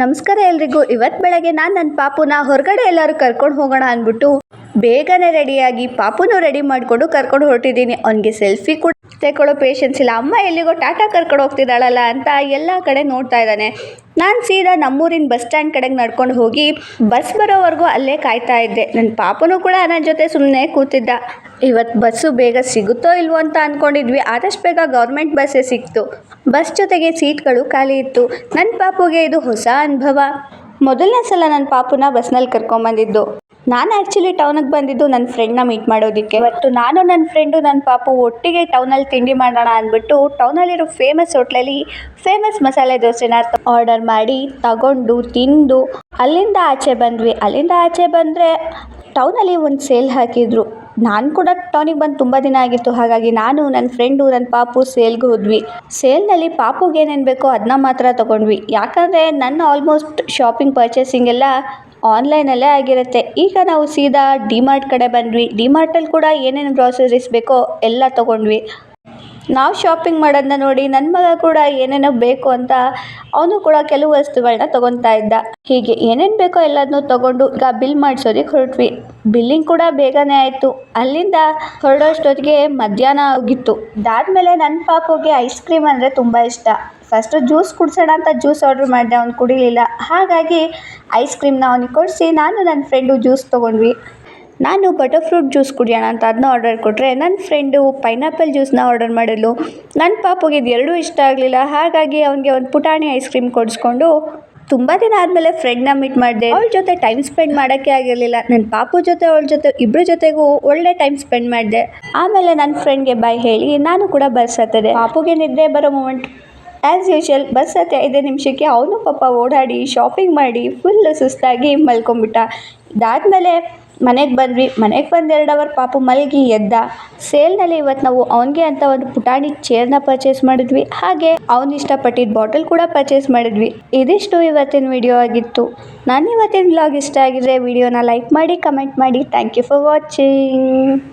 ನಮಸ್ಕಾರ ಎಲ್ರಿಗೂ. ಇವತ್ತು ಬೆಳಗ್ಗೆ ನಾನು ನನ್ನ ಪಾಪುನ ಹೊರಗಡೆ ಎಲ್ಲರೂ ಕರ್ಕೊಂಡು ಹೋಗೋಣ ಅಂದ್ಬಿಟ್ಟು ಬೇಗನೆ ರೆಡಿಯಾಗಿ ಪಾಪುನೂ ರೆಡಿ ಮಾಡಿಕೊಂಡು ಕರ್ಕೊಂಡು ಹೊರಟಿದ್ದೀನಿ. ಅವನಿಗೆ ಸೆಲ್ಫಿ ಕೂಡ ತೆಕೊಳ್ಳೋ ಪೇಷನ್ಸ್ ಇಲ್ಲ. ಅಮ್ಮ ಎಲ್ಲಿಗೋ ಟಾಟಾ ಕರ್ಕೊಂಡು ಹೋಗ್ತಿದ್ದಾಳಲ್ಲ ಅಂತ ಎಲ್ಲ ಕಡೆ ನೋಡ್ತಾ ಇದ್ದಾನೆ. ನಾನು ಸೀದಾ ನಮ್ಮೂರಿನ ಬಸ್ ಸ್ಟ್ಯಾಂಡ್ ಕಡೆಗೆ ನಡ್ಕೊಂಡು ಹೋಗಿ ಬಸ್ ಬರೋವರೆಗೂ ಅಲ್ಲೇ ಕಾಯ್ತಾ ಇದ್ದೆ. ನನ್ನ ಪಾಪನೂ ಕೂಡ ನನ್ನ ಜೊತೆ ಸುಮ್ಮನೆ ಕೂತಿದ್ದ. ಇವತ್ತು ಬಸ್ಸು ಬೇಗ ಸಿಗುತ್ತೋ ಇಲ್ವೋ ಅಂತ ಅಂದ್ಕೊಂಡಿದ್ವಿ ಆದಷ್ಟು ಬೇಗ ಗೌರ್ಮೆಂಟ್ ಬಸ್ಸೇ ಸಿಕ್ತು. ಬಸ್ ಜೊತೆಗೆ ಸೀಟ್ಗಳು ಖಾಲಿ ಇತ್ತು. ನನ್ನ ಪಾಪುಗೆ ಇದು ಹೊಸ ಅನುಭವ. ಮೊದಲನೇ ಸಲ ನನ್ನ ಪಾಪುನ ಬಸ್ನಲ್ಲಿ ಕರ್ಕೊಂಬಂದಿದ್ದು. ನಾನು ಆ್ಯಕ್ಚುಲಿ ಟೌನಿಗೆ ಬಂದಿದ್ದು ನನ್ನ ಫ್ರೆಂಡ್ನ ಮೀಟ್ ಮಾಡೋದಕ್ಕೆ. ಇವತ್ತು ನಾನು ನನ್ನ ಫ್ರೆಂಡು ನನ್ನ ಪಾಪು ಒಟ್ಟಿಗೆ ಟೌನಲ್ಲಿ ತಿಂಡಿ ಮಾಡೋಣ ಅಂದ್ಬಿಟ್ಟು ಟೌನಲ್ಲಿರೋ ಫೇಮಸ್ ಹೋಟ್ಲಲ್ಲಿ ಫೇಮಸ್ ಮಸಾಲೆ ದೋಸೆನ ಆರ್ಡರ್ ಮಾಡಿ, ತಗೊಂಡು, ತಿಂದು, ಅಲ್ಲಿಂದ ಆಚೆ ಬಂದ್ವಿ. ಅಲ್ಲಿಂದ ಆಚೆ ಬಂದರೆ ಟೌನಲ್ಲಿ ಒಂದು ಸೇಲ್ ಹಾಕಿದ್ರು. ನಾನು ಕೂಡ ಟೌನಿಗೆ ಬಂದು ತುಂಬ ದಿನ ಆಗಿತ್ತು. ಹಾಗಾಗಿ ನಾನು ನನ್ನ ಫ್ರೆಂಡು ನನ್ನ ಪಾಪು ಸೇಲ್ಗೆ ಹೋದ್ವಿ. ಸೇಲ್ನಲ್ಲಿ ಪಾಪುಗೆ ಏನೇನು ಬೇಕೋ ಅದನ್ನ ಮಾತ್ರ ತೊಗೊಂಡ್ವಿ. ಯಾಕಂದರೆ ನನ್ನ ಆಲ್ಮೋಸ್ಟ್ ಶಾಪಿಂಗ್ ಪರ್ಚೇಸಿಂಗ್ ಎಲ್ಲ ಆನ್ಲೈನಲ್ಲೇ ಆಗಿರುತ್ತೆ. ಈಗ ನಾವು ಸೀದಾ ಡಿಮಾರ್ಟ್ ಕಡೆ ಬಂದ್ವಿ. ಡಿಮಾರ್ಟಲ್ಲಿ ಕೂಡ ಏನೇನು ಗ್ರಾಸರೀಸ್ ಬೇಕೋ ಎಲ್ಲ ತೊಗೊಂಡ್ವಿ. ನಾವು ಶಾಪಿಂಗ್ ಮಾಡೋದನ್ನ ನೋಡಿ ನನ್ನ ಮಗ ಕೂಡ ಏನೇನೋ ಬೇಕು ಅಂತ ಅವನು ಕೂಡ ಕೆಲವು ವಸ್ತುಗಳನ್ನ ತೊಗೊತಾ ಇದ್ದ. ಹೀಗೆ ಏನೇನು ಬೇಕೋ ಎಲ್ಲದನ್ನೂ ತೊಗೊಂಡು ಈಗ ಬಿಲ್ ಮಾಡಿಸೋದಕ್ಕೆ ಹೊರಟ್ವಿ. ಬಿಲ್ಲಿಂಗ್ ಕೂಡ ಬೇಗನೆ ಆಯಿತು. ಅಲ್ಲಿಂದ ಹೊರಡೋಷ್ಟೊತ್ತಿಗೆ ಮಧ್ಯಾಹ್ನ ಆಗಿತ್ತು. ಅದಾದಮೇಲೆ ನನ್ನ ಪಾಪುಗೆ ಐಸ್ ಕ್ರೀಮ್ ಅಂದರೆ ತುಂಬ ಇಷ್ಟ. ಫಸ್ಟು ಜ್ಯೂಸ್ ಕುಡಿಸೋಣ ಅಂತ ಜ್ಯೂಸ್ ಆರ್ಡ್ರ್ ಮಾಡಿದೆ, ಅವ್ನು ಕುಡಿಲಿಲ್ಲ. ಹಾಗಾಗಿ ಐಸ್ ಕ್ರೀಮ್ನ ಅವನಿಗೆ ಕೊಡಿಸಿ, ನಾನು ನನ್ನ ಫ್ರೆಂಡು ಜ್ಯೂಸ್ ತೊಗೊಂಡ್ವಿ. ನಾನು ಬಟರ್ ಫ್ರೂಟ್ ಜ್ಯೂಸ್ ಕುಡಿಯೋಣ ಅಂತ ಅದನ್ನ ಆರ್ಡರ್ ಕೊಟ್ಟರೆ ನನ್ನ ಫ್ರೆಂಡು ಪೈನಾಪಲ್ ಜ್ಯೂಸ್ನ ಆರ್ಡರ್ ಮಾಡಲು ನನ್ನ ಪಾಪುಗೆ ಇದು ಎರಡೂ ಇಷ್ಟ ಆಗಲಿಲ್ಲ. ಹಾಗಾಗಿ ಅವನಿಗೆ ಒಂದು ಪುಟಾಣಿ ಐಸ್ ಕ್ರೀಮ್ ಕೊಡಿಸ್ಕೊಂಡು ತುಂಬ ದಿನ ಆದಮೇಲೆ ಫ್ರೆಂಡ್ನ ಮೀಟ್ ಮಾಡಿದೆ. ಅವಳ ಜೊತೆ ಟೈಮ್ ಸ್ಪೆಂಡ್ ಮಾಡೋಕ್ಕೆ ಆಗಿರಲಿಲ್ಲ. ನನ್ನ ಪಾಪು ಜೊತೆ, ಅವಳ ಜೊತೆ ಇಬ್ಬರ ಜೊತೆಗೂ ಒಳ್ಳೆ ಟೈಮ್ ಸ್ಪೆಂಡ್ ಮಾಡಿದೆ. ಆಮೇಲೆ ನನ್ನ ಫ್ರೆಂಡ್ಗೆ ಬಾಯ್ ಹೇಳಿ ನಾನು ಕೂಡ ಬಸ್ ಹತ್ತದೆ. ಪಾಪುಗೆ ನಿದ್ದೆ ಬರೋ ಮೂಮೆಂಟ್ ಆ್ಯಸ್ ಯೂಶಲ್ ಬಸ್ ಹತ್ತಿ ಐದೇ ನಿಮಿಷಕ್ಕೆ ಅವನು ಪಾಪ ಓಡಾಡಿ ಶಾಪಿಂಗ್ ಮಾಡಿ ಫುಲ್ಲು ಸುಸ್ತಾಗಿ ಮಲ್ಕೊಂಬಿಟ್ಟ ಇದಾದಮೇಲೆ ಮನೆಗೆ ಬಂದ್ವಿ. ಮನೆಗೆ ಬಂದು ಎರಡು ಅವರ್ ಪಾಪು ಮಲಗಿ ಎದ್ದ. ಸೇಲ್ನಲ್ಲಿ ಇವತ್ತು ನಾವು ಅವನಿಗೆ ಅಂತ ಒಂದು ಪುಟಾಣಿ ಚೇರ್ನ ಪರ್ಚೇಸ್ ಮಾಡಿದ್ವಿ. ಹಾಗೆ ಅವ್ನು ಇಷ್ಟಪಟ್ಟಿದ್ದ ಬಾಟಲ್ ಕೂಡ ಪರ್ಚೇಸ್ ಮಾಡಿದ್ವಿ. ಇದಿಷ್ಟು ಇವತ್ತಿನ ವಿಡಿಯೋ ಆಗಿತ್ತು. ನಾನು ಇವತ್ತಿನ ವ್ಲಾಗ್ ಇಷ್ಟ ಆಗಿದ್ರೆ ವಿಡಿಯೋನ ಲೈಕ್ ಮಾಡಿ ಕಮೆಂಟ್ ಮಾಡಿ. Thank you for watching